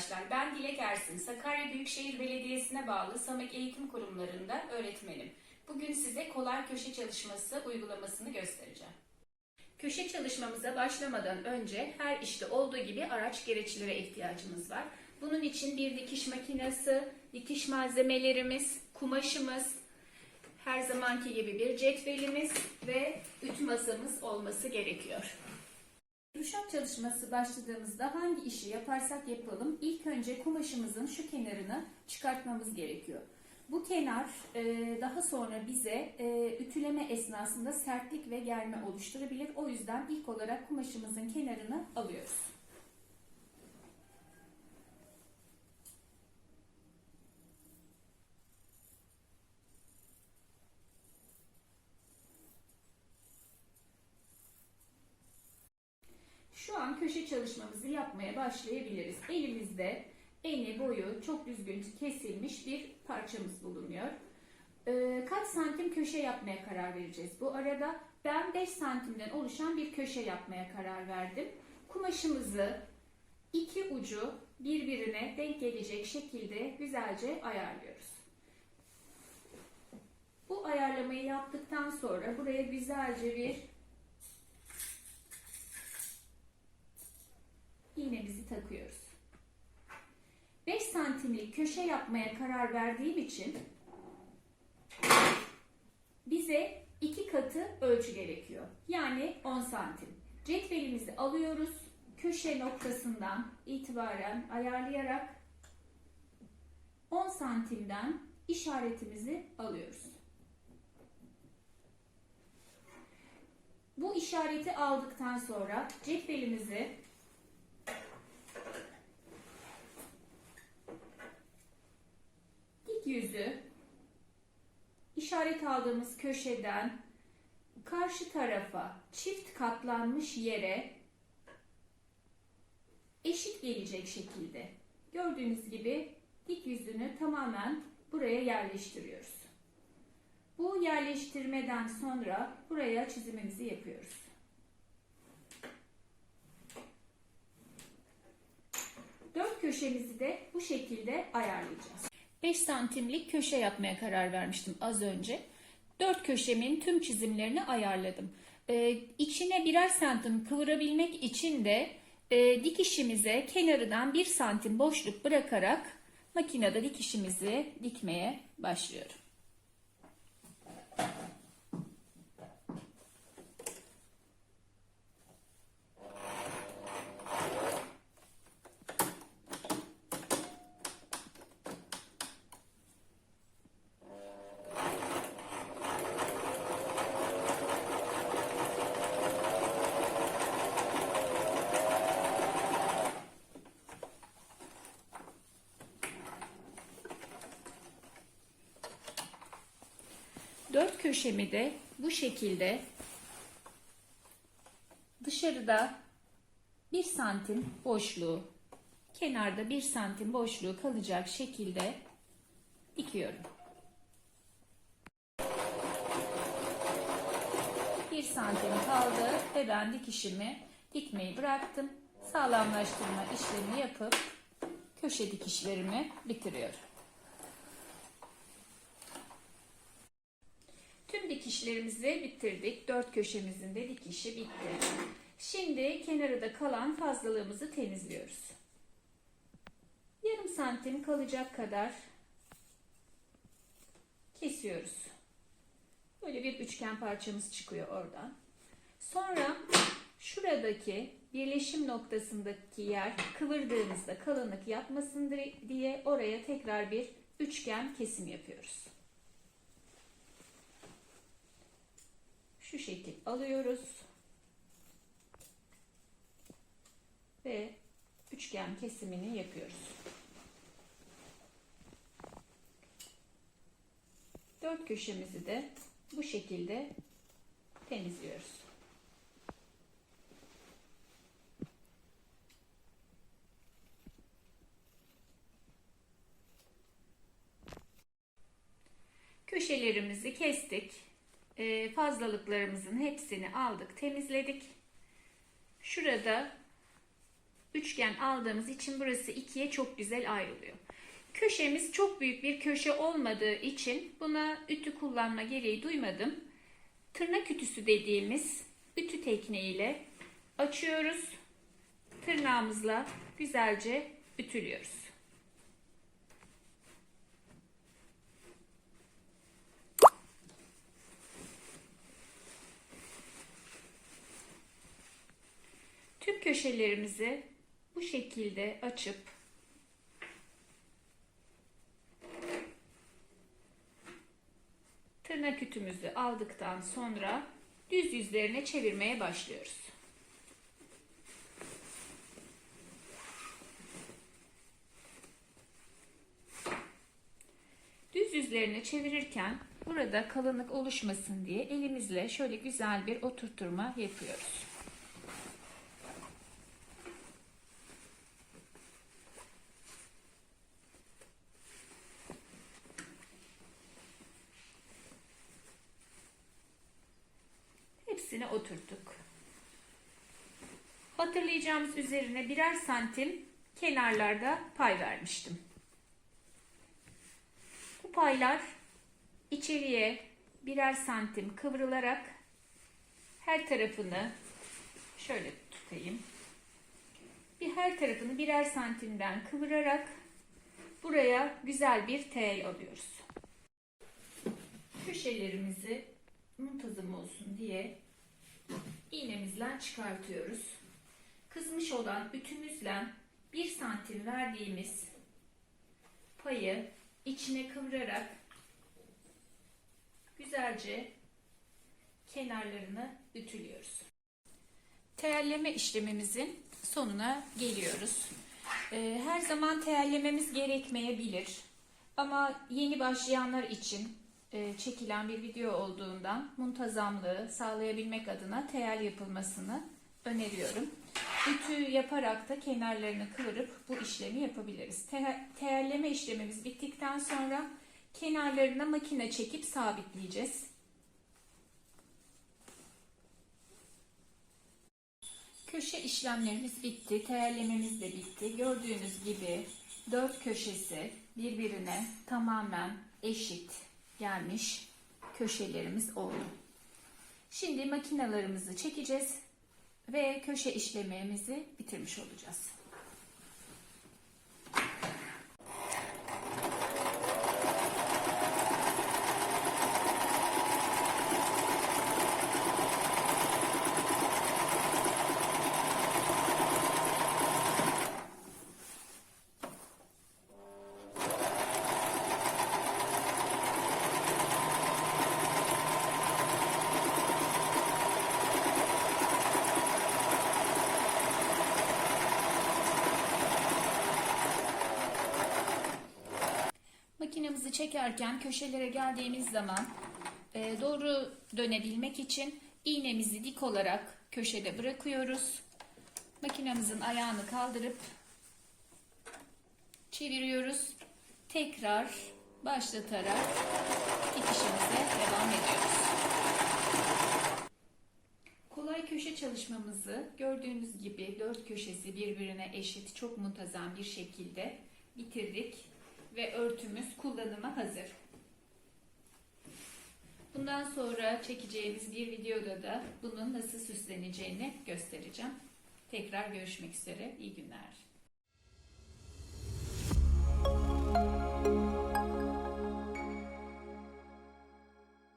arkadaşlar. Ben Dilek Ersin. Sakarya Büyükşehir Belediyesi'ne bağlı Samek Eğitim Kurumlarında öğretmenim. Bugün size kolay köşe çalışması uygulamasını göstereceğim. Köşe çalışmamıza başlamadan önce her işte olduğu gibi araç gereçlere ihtiyacımız var. Bunun için bir dikiş makinesi, dikiş malzemelerimiz, kumaşımız, her zamanki gibi bir cetvelimiz ve ütü masamız olması gerekiyor. Kuşak çalışması başladığımızda hangi işi yaparsak yapalım ilk önce kumaşımızın şu kenarını çıkartmamız gerekiyor. Bu kenar e, daha sonra bize e, ütüleme esnasında sertlik ve germe oluşturabilir. O yüzden ilk olarak kumaşımızın kenarını alıyoruz. Şu an köşe çalışmamızı yapmaya başlayabiliriz. Elimizde eni boyu çok düzgün kesilmiş bir parçamız bulunuyor. Ee, kaç santim köşe yapmaya karar vereceğiz? Bu arada ben 5 santimden oluşan bir köşe yapmaya karar verdim. Kumaşımızı iki ucu birbirine denk gelecek şekilde güzelce ayarlıyoruz. Bu ayarlamayı yaptıktan sonra buraya güzelce bir iğnemizi takıyoruz. 5 santimlik köşe yapmaya karar verdiğim için bize iki katı ölçü gerekiyor. Yani 10 santim. Cetvelimizi alıyoruz. Köşe noktasından itibaren ayarlayarak 10 santimden işaretimizi alıyoruz. Bu işareti aldıktan sonra cetvelimizi aldığımız köşeden karşı tarafa çift katlanmış yere eşit gelecek şekilde gördüğünüz gibi dik yüzünü tamamen buraya yerleştiriyoruz. Bu yerleştirmeden sonra buraya çizimimizi yapıyoruz. Dört köşemizi de bu şekilde ayarlayacağız. 5 santimlik köşe yapmaya karar vermiştim az önce. 4 köşemin tüm çizimlerini ayarladım. Ee, içine birer santim kıvırabilmek için de e, dikişimize kenarından 1 santim boşluk bırakarak makinede dikişimizi dikmeye başlıyorum. Dört köşemi de bu şekilde dışarıda bir santim boşluğu, kenarda bir santim boşluğu kalacak şekilde dikiyorum. Bir santim kaldı ve ben dikişimi dikmeyi bıraktım. Sağlamlaştırma işlemi yapıp köşe dikişlerimi bitiriyorum. Tüm dikişlerimizi bitirdik. Dört köşemizin de dikişi bitti. Şimdi kenarı da kalan fazlalığımızı temizliyoruz. Yarım santim kalacak kadar kesiyoruz. Böyle bir üçgen parçamız çıkıyor oradan. Sonra şuradaki birleşim noktasındaki yer kıvırdığımızda kalınlık yapmasın diye oraya tekrar bir üçgen kesim yapıyoruz. Şu şekil alıyoruz. Ve üçgen kesimini yapıyoruz. Dört köşemizi de bu şekilde temizliyoruz. Köşelerimizi kestik. Ee, fazlalıklarımızın hepsini aldık, temizledik. Şurada üçgen aldığımız için burası ikiye çok güzel ayrılıyor. Köşemiz çok büyük bir köşe olmadığı için buna ütü kullanma gereği duymadım. Tırnak ütüsü dediğimiz ütü tekniğiyle açıyoruz. Tırnağımızla güzelce ütülüyoruz. Tüm köşelerimizi bu şekilde açıp tırnak ütümüzü aldıktan sonra düz yüzlerine çevirmeye başlıyoruz. Düz yüzlerini çevirirken burada kalınlık oluşmasın diye elimizle şöyle güzel bir oturtturma yapıyoruz. Hepsini oturttuk. Hatırlayacağımız üzerine birer santim kenarlarda pay vermiştim. Bu paylar içeriye birer santim kıvrılarak her tarafını şöyle tutayım. Bir her tarafını birer santimden kıvırarak buraya güzel bir tel alıyoruz. Köşelerimizi muntazam olsun diye iğnemizle çıkartıyoruz. Kızmış olan ütümüzle 1 santim verdiğimiz payı içine kıvırarak güzelce kenarlarını ütülüyoruz. Teyelleme işlemimizin sonuna geliyoruz. Ee, Her zaman teyellememiz gerekmeyebilir. Ama yeni başlayanlar için çekilen bir video olduğundan muntazamlığı sağlayabilmek adına teyel yapılmasını öneriyorum. Ütü yaparak da kenarlarını kıvırıp bu işlemi yapabiliriz. Te- teyelleme işlemimiz bittikten sonra kenarlarına makine çekip sabitleyeceğiz. Köşe işlemlerimiz bitti, teyellememiz de bitti. Gördüğünüz gibi dört köşesi birbirine tamamen eşit gelmiş köşelerimiz oldu. Şimdi makinalarımızı çekeceğiz ve köşe işlemimizi bitirmiş olacağız. Makinemizi çekerken köşelere geldiğimiz zaman e, doğru dönebilmek için iğnemizi dik olarak köşede bırakıyoruz. Makinemizin ayağını kaldırıp çeviriyoruz. Tekrar başlatarak dikişimize devam ediyoruz. Kolay köşe çalışmamızı gördüğünüz gibi dört köşesi birbirine eşit çok muntazam bir şekilde bitirdik ve örtümüz kullanıma hazır. Bundan sonra çekeceğimiz bir videoda da bunun nasıl süsleneceğini göstereceğim. Tekrar görüşmek üzere. İyi günler.